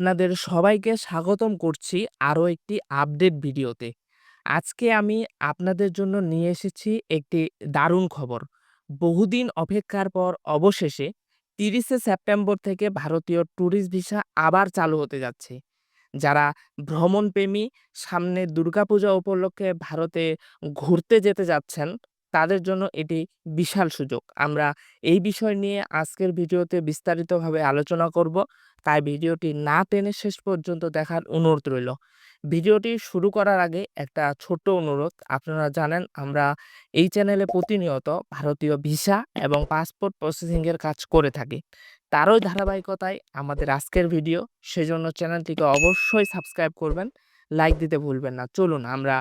আপনাদের সবাইকে স্বাগতম করছি আরও একটি আপডেট ভিডিওতে। আজকে আমি আপনাদের জন্য নিয়ে এসেছি একটি দারুণ খবর। বহুদিন অপেক্ষার পর অবশেষে ৩০শে সেপ্টেম্বর থেকে ভারতীয় ট্যুরিস্ট ভিসা আবার চালু হতে যাচ্ছে। যারা ভ্রমণপ্রেমী সামনে দুর্গাপূজা উপলক্ষে ভারতে ঘুরতে যেতে যাচ্ছেন, তাদের জন্য এটি বিশাল সুযোগ। আমরা এই বিষয় নিয়ে আজকের ভিডিওতে বিস্তারিতভাবে আলোচনা করব। তাই ভিডিওটি না টেনে শেষ পর্যন্ত দেখার অনুরোধ রইল। ভিডিওটি শুরু করার আগে একটা ছোট্ট অনুরোধ। আপনারা জানেন আমরা এই চ্যানেলে প্রতিনিয়ত ভারতীয় ভিসা এবং পাসপোর্ট প্রসেসিংয়ের কাজ করে থাকি। তারই ধারাবাহিকতায় আমাদের আজকের ভিডিও। সেজন্য চ্যানেলটিকে অবশ্যই সাবস্ক্রাইব করবেন, লাইক দিতে ভুলবেন না। চলুন আমরা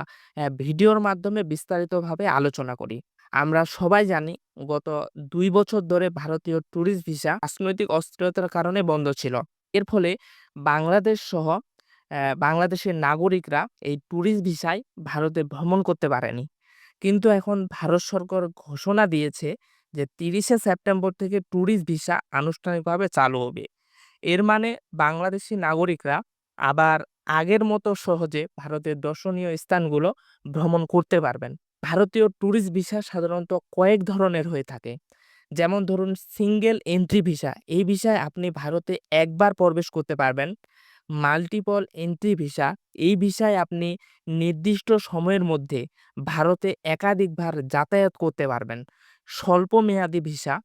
ভিডিওর মাধ্যমে বিস্তারিতভাবে আলোচনা করি। আমরা সবাই জানি, গত দুই বছর ধরে ভারতীয় ট্যুরিস্ট ভিসা রাজনৈতিক অস্থিরতার কারণে বন্ধ ছিল। এর ফলে বাংলাদেশ সহ বাংলাদেশের নাগরিকরা এই ট্যুরিস্ট ভিসায় ভারতে ভ্রমণ করতে পারেনি। কিন্তু এখন ভারত সরকার ঘোষণা দিয়েছে যে ৩০শে সেপ্টেম্বর থেকে ট্যুরিস্ট ভিসা আনুষ্ঠানিকভাবে চালু হবে। এর মানে বাংলাদেশি নাগরিকরা আবার আগের মতো সহজে ভারতের দর্শনীয় স্থানগুলো ভ্রমণ করতে পারবেন। ভারতীয় ট্যুরিস্ট ভিসা সাধারণত কয়েক ধরনের হয়ে থাকে। যেমন ধরুন সিঙ্গেল এন্ট্রি ভিসা। এই ভিসায় আপনি ভারতে একবার প্রবেশ করতে পারবেন। Multiple entry visa. এই ভিসায় আপনি নির্দিষ্ট সময়ের মধ্যে ভারতে একাধিকবার যাতায়াত করতে পারবেন। স্বল্প মেয়াদি ভিসা।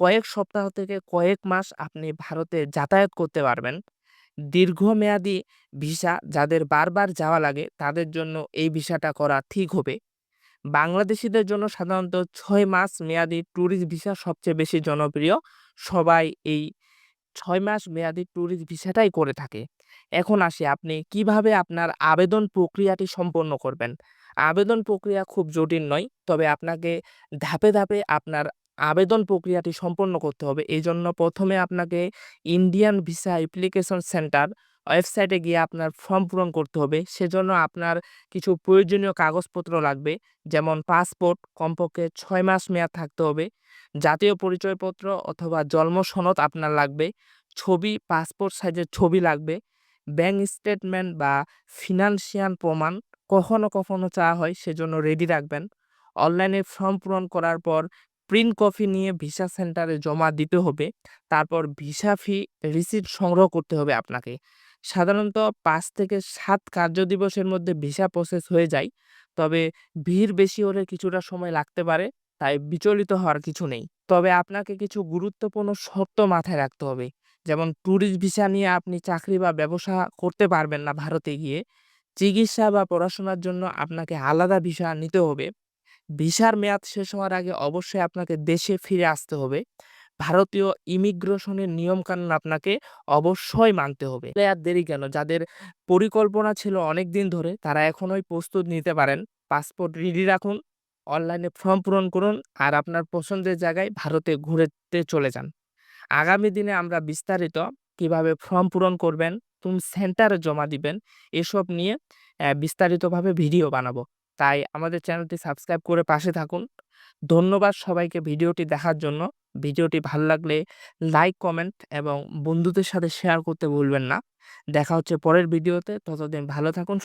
কয়েক সপ্তাহ থেকে কয়েক মাস আপনি ভারতে যাতায়াত করতে পারবেন। দীর্ঘমেয়াদী ভিসা যাদের বারবার যাওয়া লাগে তাদের জন্য এই ভিসাটা করা ঠিক হবে। বাংলাদেশিদের জন্য সাধারণত ছয় মাস মেয়াদি ট্যুরিস্ট ভিসা সবচেয়ে বেশি জনপ্রিয়। সবাই এই ছয় মাস মেয়াদি ট্যুরিস্ট ভিসাটাই করে থাকে। এখন আসি আপনি কীভাবে আপনার আবেদন প্রক্রিয়াটি সম্পন্ন করবেন। আবেদন প্রক্রিয়া খুব জটিল নয়। তবে আপনাকে ধাপে, ধাপে আপনার আবেদন প্রক্রিয়াটি সম্পন্ন করতে হবে। এই জন্য প্রথমে আপনাকে ইন্ডিয়ান ভিসা অ্যাপ্লিকেশন সেন্টার ওয়েবসাইটে গিয়ে আপনার ফর্ম পূরণ করতে হবে। সেজন্য আপনার কিছু প্রয়োজনীয় কাগজপত্র লাগবে। যেমন পাসপোর্ট কমপক্ষে ছয় মাস মেয়াদ থাকতে হবে। জাতীয় পরিচয়পত্র অথবা জন্ম সনদ আপনার লাগবে। ছবি, পাসপোর্ট সাইজের ছবি লাগবে। ব্যাংক স্টেটমেন্ট বা ফিনান্সিয়াল প্রমাণ কখনো, কখনো চাওয়া হয় সেজন্য রেডি রাখবেন। অনলাইনে ফর্ম পূরণ করার পর প্রিন্ট কপি নিয়ে ভিসা সেন্টারে জমা দিতে হবে। তারপর ভিসা ফি রিসিট সংগ্রহ করতে হবে আপনাকে। সাধারণত পাঁচ থেকে ৭ কার্যদিবসের মধ্যে ভিসা প্রসেস হয়ে যায়। তবে ভিড় বেশি হলে কিছুটা সময় লাগতে পারে। তাই বিচলিত হওয়ার কিছু নেই। তবে আপনাকে কিছু গুরুত্বপূর্ণ শর্ত মাথায় রাখতে হবে। যেমন ট্যুরিস্ট ভিসা নিয়ে আপনি চাকরি বা ব্যবসা করতে পারবেন না ভারতে গিয়ে। চিকিৎসা বা পড়াশোনার জন্য আপনাকে আলাদা ভিসা নিতে হবে। ভিসার মেয়াদ শেষ হওয়ার আগে অবশ্যই আপনাকে দেশে ফিরে আসতে হবে। ভারতীয় ইমিগ্রেশনের নিয়মকানুন আপনাকে অবশ্যই মানতে হবে। আর দেরি কেন? যাদের পরিকল্পনা ছিল অনেকদিন ধরে তারা এখনই প্রস্তুত নিতে পারেন। পাসপোর্ট রেডি রাখুন। অনলাইনে ফর্ম পূরণ করুন। আর আপনার পছন্দের জায়গায় ভারতে ঘুরতে চলে যান। আগামী দিনে আমরা বিস্তারিত কীভাবে ফর্ম পূরণ করবেন, কোন সেন্টারে জমা দিবেন এসব নিয়ে বিস্তারিতভাবে ভিডিও বানাবো। তাই আমাদের চ্যানেলটি সাবস্ক্রাইব করে পাশে থাকুন। ধন্যবাদ সবাইকে ভিডিওটি দেখার জন্য। ভিডিওটি ভালো লাগলে লাইক, কমেন্ট এবং বন্ধুদের সাথে শেয়ার করতে ভুলবেন না। দেখা হচ্ছে পরের ভিডিওতে। ততদিন ভালো থাকুন।